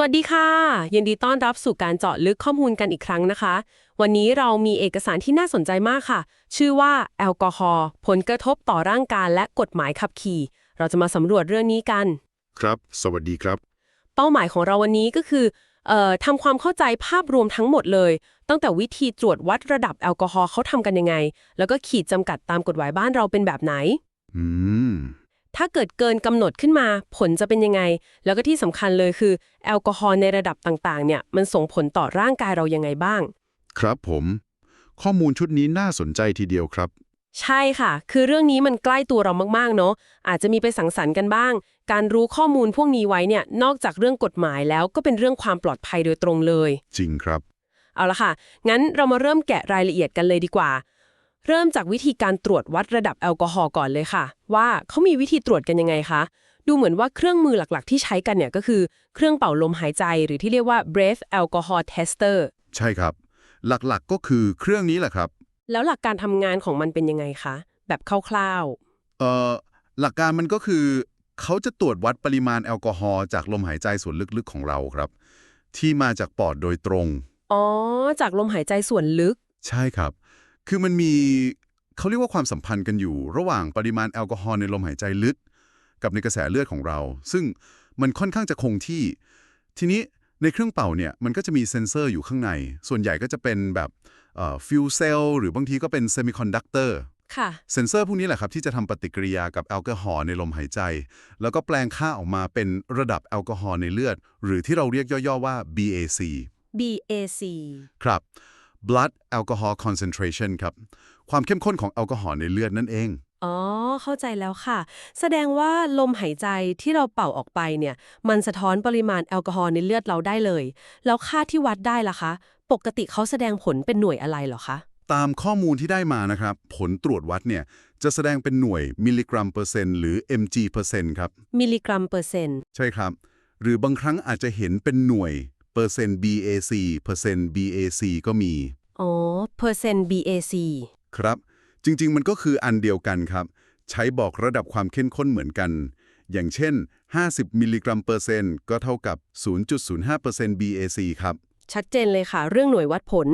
วัสดีค่ะ ยินดีต้อนรับสู่การเจาะลึกข้อมูลกันอีกครั้งนะคะ วันนี้เรามีเอกสารที่น่าสนใจมากค่ะ ชื่อว่าแอลกอฮอล์ผลกระทบต่อร่างกายและกฎหมายขับขี่ เราจะมาสำรวจเรื่องนี้กัน ครับ สวัสดีครับ เป้าหมายของเราวันนี้ก็คือเอ่อทำความเข้าใจภาพรวมทั้งหมดเลย ตั้งแต่วิธีตรวจวัดระดับแอลกอฮอล์เขาทำกันยังไง แล้วก็ขีดจำกัดตามกฎหมายบ้านเราเป็นแบบไหน อืม ถ้าเกิดเกินกำหนดขึ้นมาผลจะเป็นยังไง แล้วก็ที่สำคัญเลยคือ แอลกอฮอล์ในระดับต่างๆ เนี่ยมันส่งผลต่อร่างกายเรายังไงบ้าง ครับผม ข้อมูลชุดนี้น่าสนใจทีเดียวครับ ใช่ค่ะ คือเรื่องนี้มันใกล้ตัวเรามากๆ เนอะอาจจะมีไปสังสรรค์กันบ้าง การรู้ข้อมูลพวกนี้ไว้เนี่ยนอกจากเรื่องกฎหมายแล้วก็เป็นเรื่องความปลอดภัยโดยตรงเลย จริงครับ เอาละค่ะ งั้นเรามาเริ่มแกะรายละเอียดกันเลยดีกว่า เริ่มจากวิธีการตรวจวัดระดับแอลกอฮอล์ก่อนเลยค่ะ ว่าเขามีวิธีตรวจกันยังไงคะดูเหมือนว่าเครื่องมือหลักๆ ที่ใช้กันเนี่ยก็คือเครื่องเป่าลมหายใจ หรือที่เรียกว่า breath alcohol tester ใช่ครับ หลักๆก็คือเครื่องนี้แหละครับ แล้วหลักการทำงานของมันเป็นยังไงคะ แบบคร่าวเอ่อหลักการมันก็คือ เขาจะตรวจวัดปริมาณแอลกอฮอล์จากลมหายใจส่วนลึกๆของเราครับ ที่มาจากปอดโดยตรงๆอ๋อจากลมหายใจส่วนลึก ใช่ครับ คือมันมีเขาเรียกว่าความสัมพันธ์กันอยู่ ระหว่างปริมาณแอลกอฮอล์ในลมหายใจลึก กับในกระแสเลือดของเรา ซึ่งมันค่อนข้างจะคงที่ ทีนี้ในเครื่องเป่าเนี่ยมันก็จะมีเซ็นเซอร์อยู่ข้างใน ส่วนใหญ่ก็จะเป็นแบบฟิวเซลหรือบางทีก็เป็นเซมิคอนดักเตอร์ค่ะเซ็นเซอร์พวกนี้แหละครับที่จะทำปฏิกิริยากับแอลกอฮอล์ในลมหายใจ แล้วก็แปลงค่าออกมาเป็นระดับแอลกอฮอล์ในเลือด หรือที่เราเรียกย่อๆว่า BAC BAC ครับ blood alcohol concentration ครับ ความเข้มข้นของแอลกอฮอล์ในเลือดนั่นเอง อ๋อ เข้าใจแล้วค่ะ แสดงว่าลมหายใจที่เราเป่าออกไปเนี่ย มันสะท้อนปริมาณแอลกอฮอล์ในเลือดเราได้เลย แล้วค่าที่วัดได้ล่ะคะ ปกติเขาแสดงผลเป็นหน่วยอะไรเหรอคะ ตามข้อมูลที่ได้มานะครับ ผลตรวจวัดเนี่ย จะแสดงเป็นหน่วยมิลลิกรัมเปอร์เซ็นต์หรือ mg เปอร์เซ็นต์ครับ มิลลิกรัมเปอร์เซ็นต์ ใช่ครับ หรือบางครั้งอาจจะเห็นเป็นหน่วย เปอร์เซ็นต์ BAC เปอร์เซ็นต์ BAC ก็มี อ๋อเปอร์เซ็นต์ BAC ครับ จริง ๆ มันก็คืออันเดียวกันครับ ใช้บอกระดับความเข้มข้นเหมือนกัน อย่างเช่น 50 มิลลิกรัมเปอร์เซ็นต์ก็เท่ากับ 0.05% BAC ครับ ชัดเจนเลยค่ะ เรื่องหน่วยวัดผล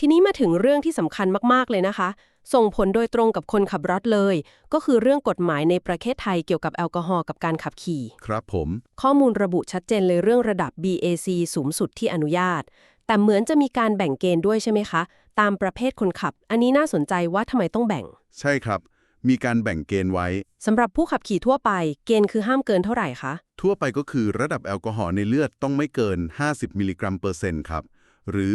ทีนี้มาถึงเรื่องที่สำคัญมากๆเลยนะคะ ส่งผลโดยตรงกับคนขับรถเลย ก็คือเรื่องกฎหมายในประเทศไทยเกี่ยวกับแอลกอฮอล์กับการขับขี่ ครับผม ข้อมูลระบุชัดเจนเลยเรื่องระดับ BAC สูงสุดที่อนุญาต แต่เหมือนจะมีการแบ่งเกณฑ์ด้วยใช่ไหมคะ ตามประเภทคนขับ อันนี้น่าสนใจว่าทำไมต้องแบ่ง ใช่ครับ มีการแบ่งเกณฑ์ไว้สำหรับผู้ขับขี่ทั่วไป เกณฑ์คือห้ามเกินเท่าไหร่คะ ทั่วไปก็คือระดับแอลกอฮอล์ในเลือดต้องไม่เกิน 50 มิลลิกรัมเปอร์เซ็นต์ครับ หรือ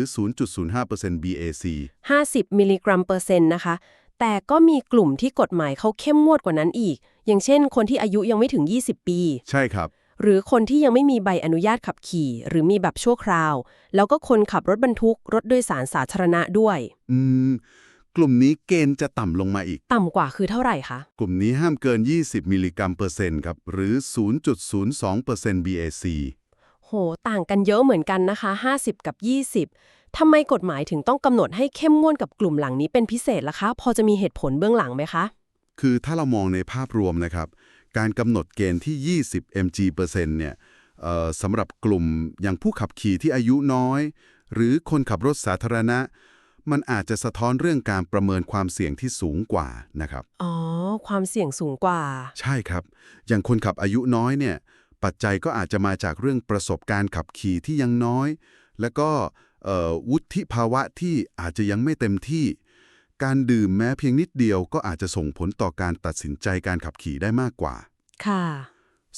0.05% BAC 50 มิลลิกรัมเปอร์เซ็นต์นะคะ แต่ก็มีกลุ่มที่กฎหมายเขาเข้มงวดกว่านั้นอีก อย่างเช่น คนที่อายุยังไม่ถึง 20 ปี ใช่ครับ หรือคนที่ยังไม่มีใบอนุญาตขับขี่ หรือมีแบบชั่วคราว แล้วก็คนขับรถบรรทุก รถโดยสารสาธารณะด้วย อืม กลุ่มนี้เกณฑ์จะต่ำลงมาอีก ต่ำกว่าคือเท่าไหร่คะ กลุ่มนี้ห้ามเกิน 20 มิลลิกรัมเปอร์เซ็นต์ครับ หรือ 0.02% BAC โห ต่างกันเยอะเหมือนกันนะคะ 50 กับ 20 ทำไมกฎหมายถึงต้องกำหนดให้เข้มงวดกับกลุ่มหลังนี้เป็นพิเศษล่ะคะ พอจะมีเหตุผลเบื้องหลังไหมคะ คือถ้าเรามองในภาพรวมนะครับ การกำหนดเกณฑ์ที่ 20 mg เปอร์เซ็นต์เนี่ยเอ่อสำหรับกลุ่มอย่างผู้ขับขี่ที่อายุน้อย หรือคนขับรถสาธารณะ มันอาจจะสะท้อนเรื่องการประเมินความเสี่ยงที่สูงกว่านะครับ อ๋อ ความเสี่ยงสูงกว่า ใช่ครับ อย่างคนขับอายุน้อยเนี่ย ปัจจัยก็อาจจะมาจากเรื่องประสบการณ์ขับขี่ที่ยังน้อย แล้วก็เอ่อวุฒิภาวะที่อาจจะยังไม่เต็มที่ การดื่มแม้เพียงนิดเดียวก็อาจจะส่งผลต่อการตัดสินใจการขับขี่ได้มากกว่า ค่ะ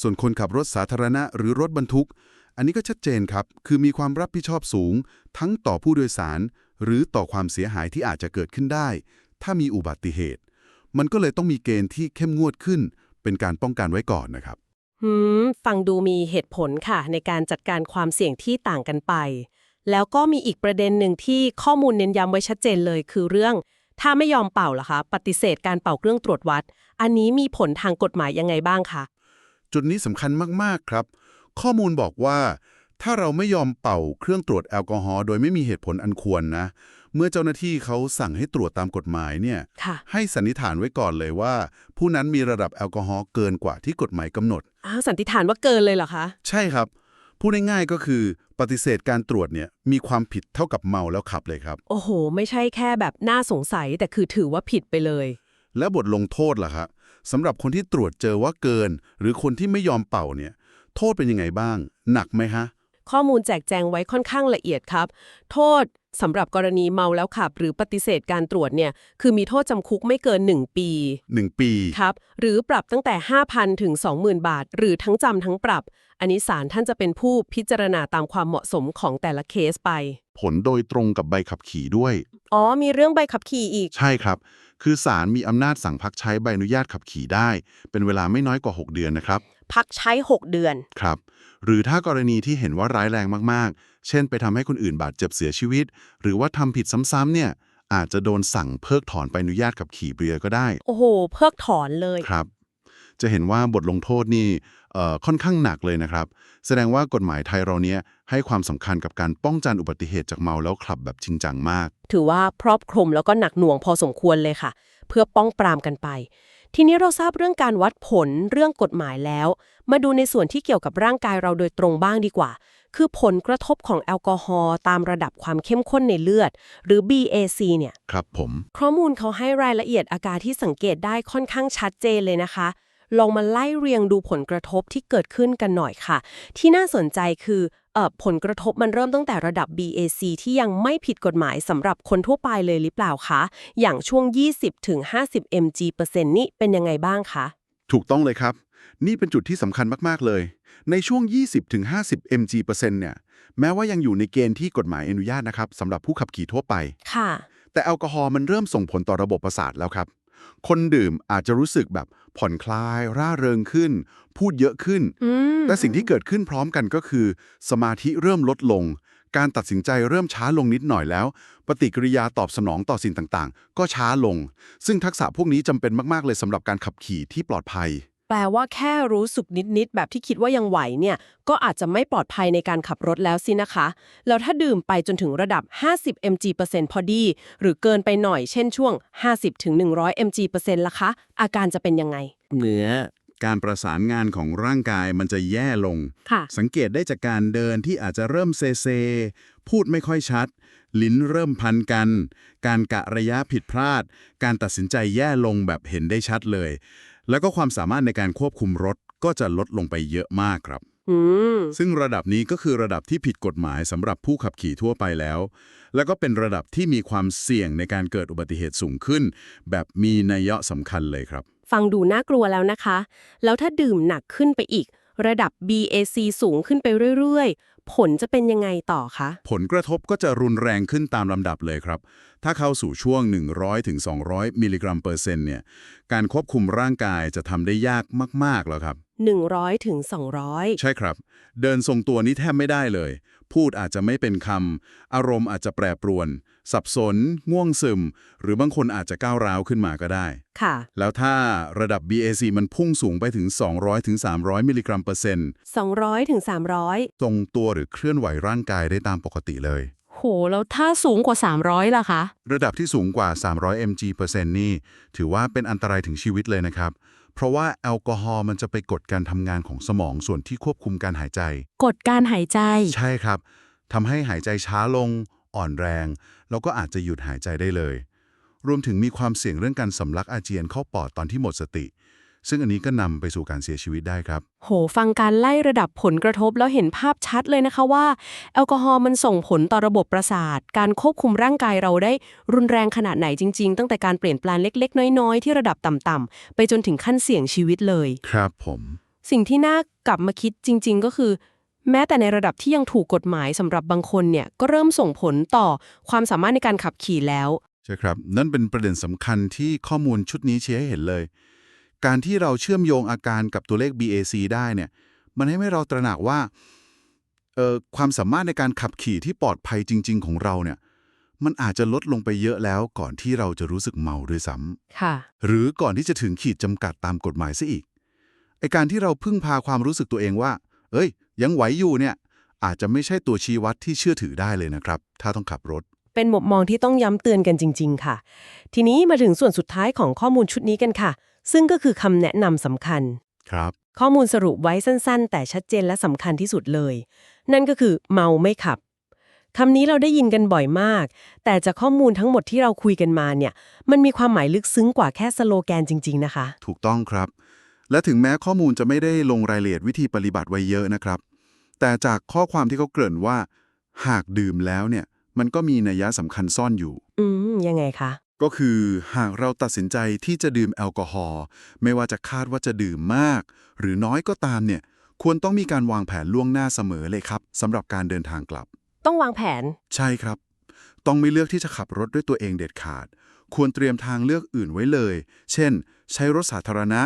ส่วนคนขับรถสาธารณะหรือรถบรรทุก อันนี้ก็ชัดเจนครับ คือมีความรับผิดชอบสูง ทั้งต่อผู้โดยสาร หรือต่อความเสียหายที่อาจจะเกิดขึ้นได้ ถ้ามีอุบัติเหตุ มันก็เลยต้องมีเกณฑ์ที่เข้มงวดขึ้น เป็นการป้องกันไว้ก่อนนะครับ หืม ฟังดูมีเหตุผลค่ะ ในการจัดการความเสี่ยงที่ต่างกันไป แล้วก็มีอีกประเด็นหนึ่งที่ข้อมูลเน้นย้ำไว้ชัดเจนเลย คือเรื่อง ถ้าไม่ยอมเป่าล่ะคะ ปฏิเสธการเป่าเครื่องตรวจวัด อันนี้มีผลทางกฎหมายยังไงบ้างคะ จุดนี้สำคัญมาก ๆ ครับ ข้อมูลบอกว่า ถ้าเราไม่ยอมเป่าเครื่องตรวจแอลกอฮอล์โดยไม่มีเหตุผลอันควรนะ เมื่อเจ้าหน้าที่เขาสั่งให้ตรวจตามกฎหมายเนี่ย ค่ะ ให้สันนิษฐานไว้ก่อนเลยว่า ผู้นั้นมีระดับแอลกอฮอล์เกินกว่าที่กฎหมายกำหนด อ้าวสันติฐานว่าเกินเลยเหรอคะ ใช่ครับ พูดง่ายๆก็คือปฏิเสธการตรวจเนี่ยมีความผิดเท่ากับเมาแล้วขับเลยครับ โอ้โห ไม่ใช่แค่แบบน่าสงสัยแต่คือถือว่าผิดไปเลย และบทลงโทษล่ะครับสำหรับคนที่ตรวจเจอว่าเกิน หรือคนที่ไม่ยอมเป่าเนี่ย โทษเป็นยังไงบ้าง หนักไหมฮะ ข้อมูลแจกแจงไว้ค่อนข้างละเอียดครับ โทษสำหรับกรณีเมาแล้วขับ หรือปฏิเสธการตรวจเนี่ยคือมีโทษจำคุกไม่เกิน 1 ปี 1 ปีครับหรือปรับตั้งแต่ 5,000 ถึง 20,000 บาท หรือทั้งจำทั้งปรับ อันนี้ศาลท่านจะเป็นผู้พิจารณาตามความเหมาะสมของแต่ละเคสไป ผลโดยตรงกับใบขับขี่ด้วย อ๋อ มีเรื่องใบขับขี่อีก ใช่ครับ คือศาลมีอำนาจสั่งพักใช้ใบอนุญาตขับขี่ได้ เป็นเวลาไม่น้อยกว่า 6 เดือนนะครับ พักใช้ 6 เดือน ครับ หรือถ้ากรณีที่เห็นว่าร้ายแรงมากๆ เช่นไปทำให้คนอื่นบาดเจ็บเสียชีวิต หรือว่าทำผิดซ้ำๆเนี่ย อาจจะโดนสั่งเพิกถอนใบอนุญาตขับขี่เรือก็ได้ โอ้โห เพิกถอนเลย ครับ จะเห็นว่าบทลงโทษนี่เอ่อค่อนข้างหนักเลยนะครับ แสดงว่ากฎหมายไทยเราเนี้ยให้ความสำคัญกับการป้องกันอุบัติเหตุจากเมาแล้วขับแบบจริงจังมาก ถือว่าครอบคลุมแล้วก็หนักหน่วงพอสมควรเลยค่ะ เพื่อป้องปรามกันไป ทีนี้เราทราบเรื่องการวัดผลเรื่องกฎหมายแล้ว มาดูในส่วนที่เกี่ยวกับร่างกายเราโดยตรงบ้างดีกว่า คือผลกระทบของแอลกอฮอล์ตามระดับความเข้มข้นในเลือด หรือ BAC เนี่ย ครับผม ข้อมูลเขาให้รายละเอียดอาการที่สังเกตได้ค่อนข้างชัดเจนเลยนะคะ ลองมาไล่เรียงดูผลกระทบที่เกิดขึ้นกันหน่อยค่ะ ที่น่าสนใจคือเอ่อ ผลกระทบมันเริ่มตั้งแต่ระดับ BAC ที่ยังไม่ผิดกฎหมายสำหรับคนทั่วไปเลยหรือเปล่าคะ อย่างช่วง 20-50 mg เปอร์เซ็นต์นี่เป็นยังไงบ้างคะ ถูกต้องเลยครับ นี่เป็นจุดที่สำคัญมาก ๆ เลย ในช่วง 20-50 mg เปอร์เซ็นต์เนี่ย แม้ว่ายังอยู่ในเกณฑ์ที่กฎหมายอนุญาตนะครับสำหรับผู้ขับขี่ทั่วไป ค่ะ แต่แอลกอฮอล์มันเริ่มส่งผลต่อระบบประสาทแล้วครับ คนดื่มอาจจะรู้สึกแบบผ่อนคลาย ร่าเริงขึ้น พูดเยอะขึ้นอืมแต่สิ่งที่เกิดขึ้นพร้อมกันก็คือ สมาธิเริ่มลดลง การตัดสินใจเริ่มช้าลงนิดหน่อยแล้ว ปฏิกิริยาตอบสนองต่อสิ่งต่างๆ ก็ช้าลง ซึ่งทักษะพวกนี้จำเป็นมากๆเลยสำหรับการขับขี่ที่ปลอดภัย แปลว่าแค่รู้สึกนิดๆแบบที่คิดว่ายังไหวเนี่ย ก็อาจจะไม่ปลอดภัยในการขับรถแล้วสินะคะ แล้วถ้าดื่มไปจนถึงระดับ 50 mg เปอร์เซ็นต์พอดี หรือเกินไปหน่อยเช่นช่วง 50ถึง100 mg เปอร์เซ็นต์ล่ะคะ อาการจะเป็นยังไงเหนือการประสานงานของร่างกายมันจะแย่ลงค่ะสังเกตได้จากการเดินที่อาจจะเริ่มเซเซ พูดไม่ค่อยชัด ลิ้นเริ่มพันกัน การกะระยะผิดพลาด การตัดสินใจแย่ลงแบบเห็นได้ชัดเลย แล้วก็ความสามารถในการควบคุมรถก็จะลดลงไปเยอะมากครับอืมซึ่งระดับนี้ก็คือระดับที่ผิดกฎหมายสำหรับผู้ขับขี่ทั่วไปแล้ว แล้วก็เป็นระดับที่มีความเสี่ยงในการเกิดอุบัติเหตุสูงขึ้น แบบมีนัยยะสำคัญเลยครับ ฟังดูน่ากลัวแล้วนะคะ แล้วถ้าดื่มหนักขึ้นไปอีก ระดับ BAC สูงขึ้นไปเรื่อยๆ ผลจะเป็นยังไงต่อคะ ผลกระทบก็จะรุนแรงขึ้นตามลำดับเลยครับ ถ้าเข้าสู่ช่วง 100ถึง200มิลลิกรัมเปอร์เซ็นต์เนี่ย การควบคุมร่างกายจะทำได้ยากมาก ๆ แล้วครับ 100ถึง200ใช่ครับ เดินทรงตัวนี้แทบไม่ได้เลย พูดอาจจะไม่เป็นคำ อารมณ์อาจจะแปรปรวน สับสน ง่วงซึม หรือบางคนอาจจะก้าวร้าวขึ้นมาก็ได้ ค่ะ แล้วถ้าระดับ BAC มันพุ่งสูงไปถึง 200ถึง300มิลลิกรัมเปอร์เซ็นต์200ถึง300 ทรงตัวหรือเคลื่อนไหวร่างกายได้ตามปกติเลย โห แล้วถ้าสูงกว่า 300 ล่ะคะ ระดับที่สูงกว่า 300 mg เปอร์เซ็นต์นี่ ถือว่าเป็นอันตรายถึงชีวิตเลยนะครับ เพราะว่าแอลกอฮอล์มันจะไปกดการทำงานของสมองส่วนที่ควบคุมการหายใจ กดการหายใจ ใช่ครับทำให้หายใจช้าลง อ่อนแรง แล้วก็อาจจะหยุดหายใจได้เลย รวมถึงมีความเสี่ยงเรื่องการสำลักอาเจียนเข้าปอดตอนที่หมดสติ ซึ่งอันนี้ก็นำไปสู่การเสียชีวิตได้ครับ โห ฟังการไล่ระดับผลกระทบแล้วเห็นภาพชัดเลยนะคะว่า แอลกอฮอล์มันส่งผลต่อระบบประสาท การควบคุมร่างกายเราได้รุนแรงขนาดไหนจริง ๆ ตั้งแต่การเปลี่ยนแปลงเล็ก ๆ น้อยๆที่ระดับต่ำๆไปจนถึงขั้นเสี่ยงชีวิตเลย ครับผม สิ่งที่น่ากลับมาคิดจริง ๆ ก็คือ แม้แต่ในระดับที่ยังถูกกฎหมายสำหรับบางคนเนี่ยก็เริ่มส่งผลต่อความสามารถในการขับขี่แล้ว ใช่ครับ นั่นเป็นประเด็นสำคัญที่ข้อมูลชุดนี้ชี้ให้เห็นเลย การที่เราเชื่อมโยงอาการกับตัวเลข BAC ได้เนี่ย มันให้เราตระหนักว่าเอ่อความสามารถในการขับขี่ที่ปลอดภัยจริง ๆ ของเราเนี่ย มันอาจจะลดลงไปเยอะแล้วก่อนที่เราจะรู้สึกเมาด้วยซ้ำค่ะ หรือก่อนที่จะถึงขีดจำกัดตามกฎหมายซะอีกไอการที่เราพึ่งพาความรู้สึกตัวเองว่า เอ้ย ยังไหวอยู่เนี่ย อาจจะไม่ใช่ตัวชี้วัดที่เชื่อถือได้เลยนะครับ ถ้าต้องขับรถ เป็นมุมมองที่ต้องย้ำเตือนกันจริง ๆ ค่ะ ทีนี้มาถึงส่วนสุดท้ายของข้อมูลชุดนี้กันค่ะ ซึ่งก็คือคำแนะนำสำคัญ ครับ ข้อมูลสรุปไว้สั้นๆ แต่ชัดเจนและสำคัญที่สุดเลย นั่นก็คือเมาไม่ขับคำนี้เราได้ยินกันบ่อยมาก แต่จากข้อมูลทั้งหมดที่เราคุยกันมาเนี่ย มันมีความหมายลึกซึ้งกว่าแค่สโลแกนจริง ๆ นะคะ ถูกต้องครับ และถึงแม้ข้อมูลจะไม่ได้ลงรายละเอียดวิธีปฏิบัติไว้เยอะนะครับ แต่จากข้อความที่เขาเกริ่นว่า หากดื่มแล้วเนี่ย มันก็มีนัยยะสำคัญซ่อนอยู่ อืม ยังไงคะ ก็คือหากเราตัดสินใจที่จะดื่มแอลกอฮอล์ไม่ว่าจะคาดว่าจะดื่มมาก หรือน้อยก็ตามเนี่ย ควรต้องมีการวางแผนล่วงหน้าเสมอเลยครับสำหรับการเดินทางกลับ ต้องวางแผน ใช่ครับ ต้องไม่เลือกที่จะขับรถด้วยตัวเองเด็ดขาด ควรเตรียมทางเลือกอื่นไว้เลย เช่น ใช้รถสาธารณะ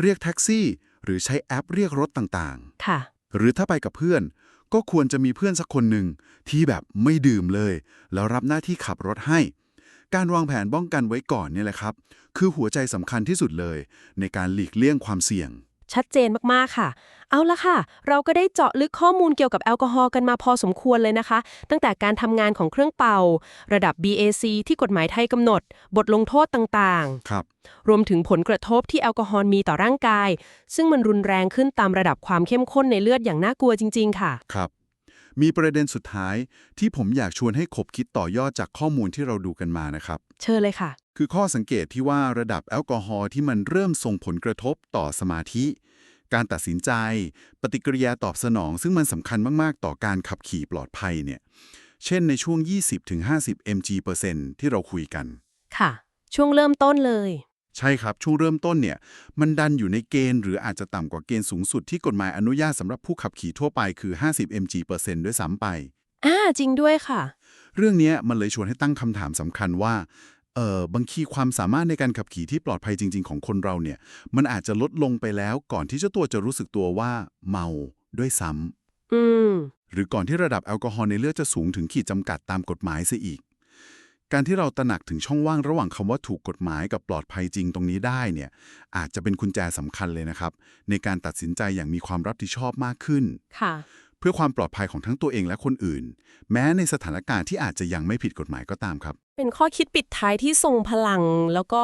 เรียกแท็กซี่ หรือใช้แอปเรียกรถต่างค่ะๆหรือถ้าไปกับเพื่อน ก็ควรจะมีเพื่อนสักคนหนึ่งที่แบบไม่ดื่มเลย แล้วรับหน้าที่ขับรถให้ การวางแผนป้องกันไว้ก่อนเนี่ยแหละครับ คือหัวใจสำคัญที่สุดเลย ในการหลีกเลี่ยงความเสี่ยง ชัดเจนมากๆค่ะ เอาละค่ะ เราก็ได้เจาะลึกข้อมูลเกี่ยวกับแอลกอฮอล์กันมาพอสมควรเลยนะคะ ตั้งแต่การทำงานของเครื่องเป่า ระดับ BAC ที่กฎหมายไทยกำหนด บทลงโทษต่างครับๆรวมถึงผลกระทบที่แอลกอฮอล์มีต่อร่างกาย ซึ่งมันรุนแรงขึ้นตามระดับความเข้มข้นในเลือดอย่างน่ากลัวจริง ๆ ค่ะ ครับ มีประเด็นสุดท้ายที่ผมอยากชวนให้คบคิดต่อยอดจากข้อมูลที่เราดูกันมานะครับ เชิญเลยค่ะ คือข้อสังเกตที่ว่าระดับแอลกอฮอล์ที่มันเริ่มส่งผลกระทบต่อสมาธิ การตัดสินใจ ปฏิกิริยาตอบสนอง ซึ่งมันสำคัญมาก ๆ ต่อการขับขี่ปลอดภัยเนี่ย เช่นในช่วง 20-50 mg เปอร์เซ็นต์ที่เราคุยกัน ค่ะ ช่วงเริ่มต้นเลย ใช่ครับช่วงเริ่มต้นเนี่ยมันดันอยู่ในเกณฑ์หรืออาจจะต่ำกว่าเกณฑ์สูงสุดที่กฎหมายอนุญาตสำหรับผู้ขับขี่ทั่วไปคือ 50 mg เปอร์เซ็นต์ด้วยซ้ำไป อ่าจริงด้วยค่ะ เรื่องเนี้ยมันเลยชวนให้ตั้งคำถามสำคัญว่าเออบางทีความสามารถในการขับขี่ที่ปลอดภัยจริง ๆ ของคนเราเนี่ยมันอาจจะลดลงไปแล้วก่อนที่เจ้าตัวจะรู้สึกตัวว่าเมาด้วยซ้ำอืม หรือก่อนที่ระดับแอลกอฮอล์ในเลือดจะสูงถึงขีดจำกัดตามกฎหมายซะอีก การที่เราตระหนักถึงช่องว่างระหว่างคำว่าถูกกฎหมายกับปลอดภัยจริงตรงนี้ได้เนี่ยอาจจะเป็นกุญแจสำคัญเลยนะครับ ในการตัดสินใจอย่างมีความรับผิดชอบมากขึ้น ค่ะ เพื่อความปลอดภัยของทั้งตัวเองและคนอื่น แม้ในสถานการณ์ที่อาจจะยังไม่ผิดกฎหมายก็ตามครับ เป็นข้อคิดปิดท้ายที่ทรงพลัง แล้วก็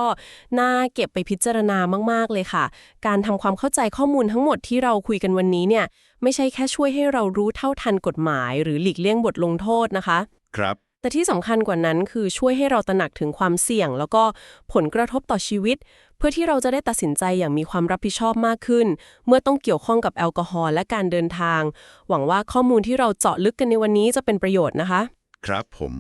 น่าเก็บไปพิจารณามากๆเลยค่ะ การทำความเข้าใจข้อมูลทั้งหมดที่เราคุยกันวันนี้เนี่ยไม่ใช่แค่ช่วยให้เรารู้เท่าทันกฎหมาย หรือหลีกเลี่ยงบทลงโทษนะคะ ครับ แต่ที่สำคัญกว่านั้นคือช่วยให้เราตระหนักถึงความเสี่ยง แล้วก็ผลกระทบต่อชีวิต เพื่อที่เราจะได้ตัดสินใจอย่างมีความรับผิดชอบมากขึ้น เมื่อต้องเกี่ยวข้องกับแอลกอฮอล์และการเดินทาง หวังว่าข้อมูลที่เราเจาะลึกกันในวันนี้จะเป็นประโยชน์นะคะ ครับผม